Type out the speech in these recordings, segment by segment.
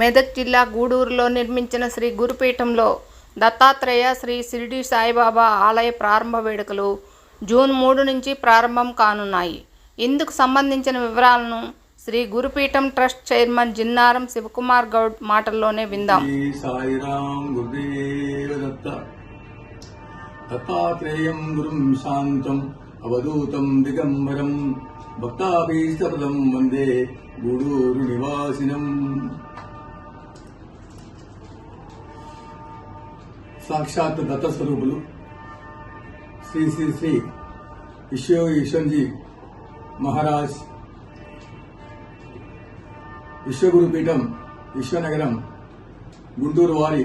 మెదక్ జిల్లా గూడూరులో నిర్మించిన శ్రీ గురుపీఠంలో దత్తాత్రేయ శ్రీ షిరిడి సాయిబాబా ఆలయ ప్రారంభ వేడుకలు జూన్ మూడు నుంచి ప్రారంభం కానున్నాయి. ఇందుకు సంబంధించిన వివరాలను శ్రీ గురుపీఠం ట్రస్ట్ చైర్మన్ జిన్నారం శివకుమార్ గౌడ్ మాటల్లోనే విందాం. దత్తాత్రేయం గురుం శాంతం అవధూతం దిగంబరం. భక్తాభీష్టపదం వందే గూడూరు నివాసినం. సాక్షాత్ దత్త స్వరూపులు శ్రీ శ్రీ శ్రీ విశ్వ యశ్వంజీ మహారాజ్. విశ్వగురు పీఠం విశ్వనగరం గుంటూరు వారి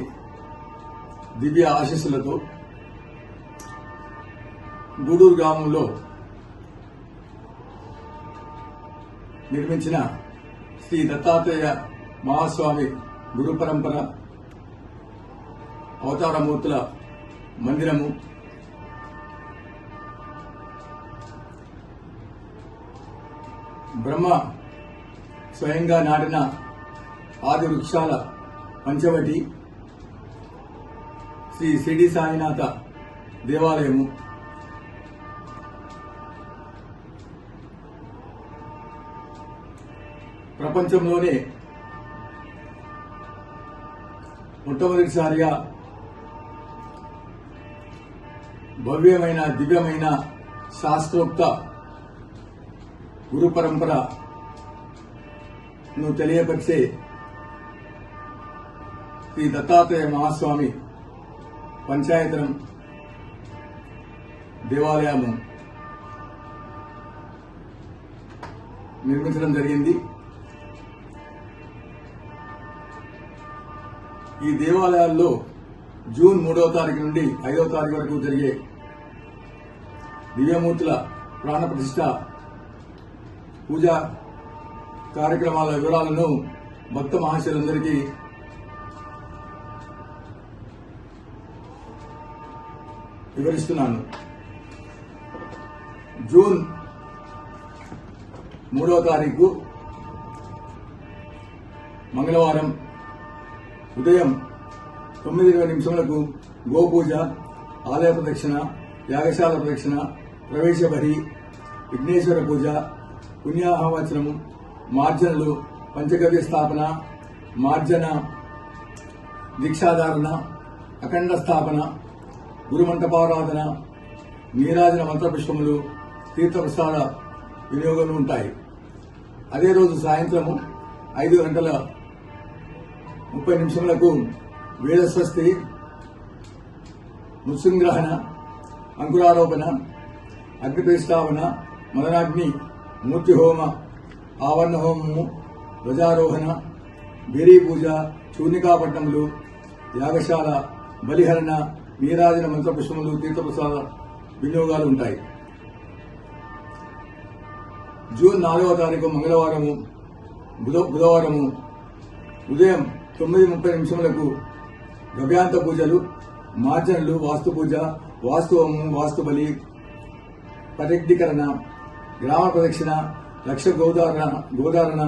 దివ్య ఆశీస్సులతో గూడూరు గ్రామంలో నిర్మించిన శ్రీ దత్తాత్రేయ మహాస్వామి గురు పరంపర అవతారమూర్తుల మందిరము. బ్రహ్మ స్వయంగా నాటిన ఆది వృక్షాల పంచవటి శ్రీ సిడి సాయినాథ దేవాలయము. ప్రపంచంలోనే మొట్టమొదటిసారిగా భవ్యమైన దివ్యమైన శాస్త్రోక్త గురు పరంపరను తెలియపరిచే శ్రీ దత్తాత్రేయ మహాస్వామి పంచాయతనం దేవాలయము నిర్మించడం జరిగింది. ఈ దేవాలయాల్లో జూన్ మూడవ తారీఖు నుండి ఐదవ తారీఖు వరకు జరిగే దివ్యమూర్తుల ప్రాణ ప్రతిష్ట పూజా కార్యక్రమాల వివరాలను భక్త మహాశయులందరికీ వివరిస్తున్నాను. జూన్ మూడవ తారీఖు మంగళవారం ఉదయం తొమ్మిది ఇరవై నిమిషములకు గోపూజ ఆలయ ప్రదక్షిణ యాగశాల ప్రదక్షిణ ప్రవేశ బరి విఘ్నేశ్వర పూజ పుణ్యాహవచనము మార్జనలు పంచగవ్య స్థాపన మార్జన దీక్షాధారణ అఖండ స్థాపన గురుమంటపారాధన నీరాజన మంత్రపుష్పములు తీర్థప్రసాద వినియోగం ఉంటాయి. అదే రోజు సాయంత్రము ఐదు గంటల ముప్పై నిమిషములకు వేదస్వస్తి మృత్యుంగ్రహణ అంకురారోపణ అగ్నిప్రతిష్టాపన మదనాగ్ని మూర్తి హోమ ఆవరణ హోమము ధ్వజారోహణ బేరీ పూజ చూర్ణికాపట్నములు యాగశాల బలిహరణ నీరాజన మంత్రపుష్పములు తీర్థప్రసాద వినియోగాలు ఉంటాయి. జూన్ నాలుగవ తారీఖు మంగళవారము బుధ బుధవారము ఉదయం తొమ్మిది ముప్పై నిమిషములకు గవ్యాంత పూజలు మార్జనలు వాస్తు పూజ వాస్తు వాస్తుబలి వాస్తు బలి పరిగ్ధీకరణ గ్రామ ప్రదక్షిణ లక్ష గోదారణ గోదారణ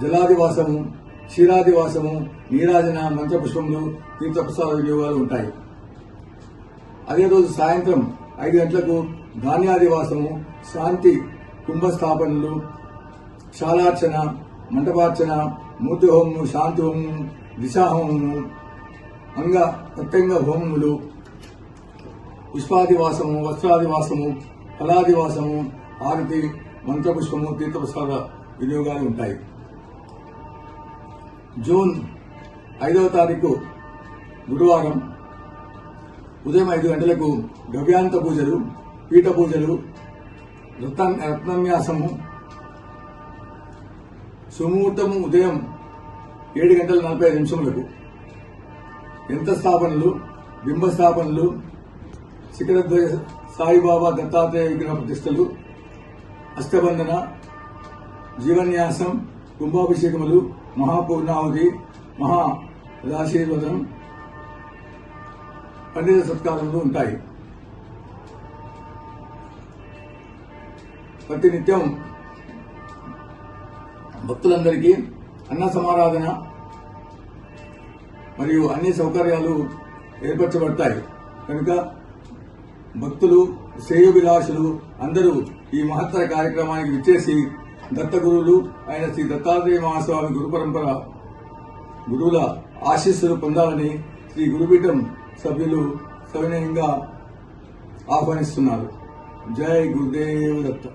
జలాదివాసము క్షీరాదివాసము నీరాజన మంత్రపుష్పములు తీర్థప్రసాద వినియోగాలు ఉంటాయి. అదే రోజు సాయంత్రం ఐదు గంటలకు ధాన్యాదివాసము శాంతి కుంభస్థాపనలు శాలార్చన మంటపార్చన మూర్తి హోమము శాంతి హోమము దిశాహోమము అంగ ప్రత్యంగ హోమములు పుష్పాదివాసము వస్త్రాదివాసము ఫలాదివాసము ఆరతి మంత్రపుష్పము తీర్థప్రసాద వినియోగాలు ఉంటాయి. జూన్ ఐదవ తారీఖు గురువారం ఉదయం ఐదు గంటలకు గవ్యాంత పూజలు పీఠ పూజలు రత్న రత్నన్యాసము సుముహూర్తము ఉదయం ఏడు గంటల నలభై ఐదు నిమిషములకు. యంత్ర స్థాపనలు బింబ స్థాపనలు సాయిబాబా దత్తాత్రేయ విగ్రహ ప్రతిష్టలు అష్టబంధన జీవన్యాసం కుంభాభిషేకములు మహాపూర్ణావతి మహా రాశీర్వదనం పండిత సత్కారములు ఉంటాయి. ప్రతినిత్యం భక్తులందరికీ అన్న సమారాధన మరియు అన్ని సౌకర్యాలు ఏర్పరచబడతాయి. కనుక భక్తులు శ్రేయోభిలాషులు అందరూ ఈ మహత్తర కార్యక్రమానికి విచ్చేసి దత్తగురువులు అయిన శ్రీ దత్తాత్రేయ మహాస్వామి గురు పరంపర గురువుల ఆశీస్సులు పొందాలని శ్రీ గురుపీఠం సభ్యులు సవినయంగా ఆహ్వానిస్తున్నారు. జై గురుదేవ్ దత్త.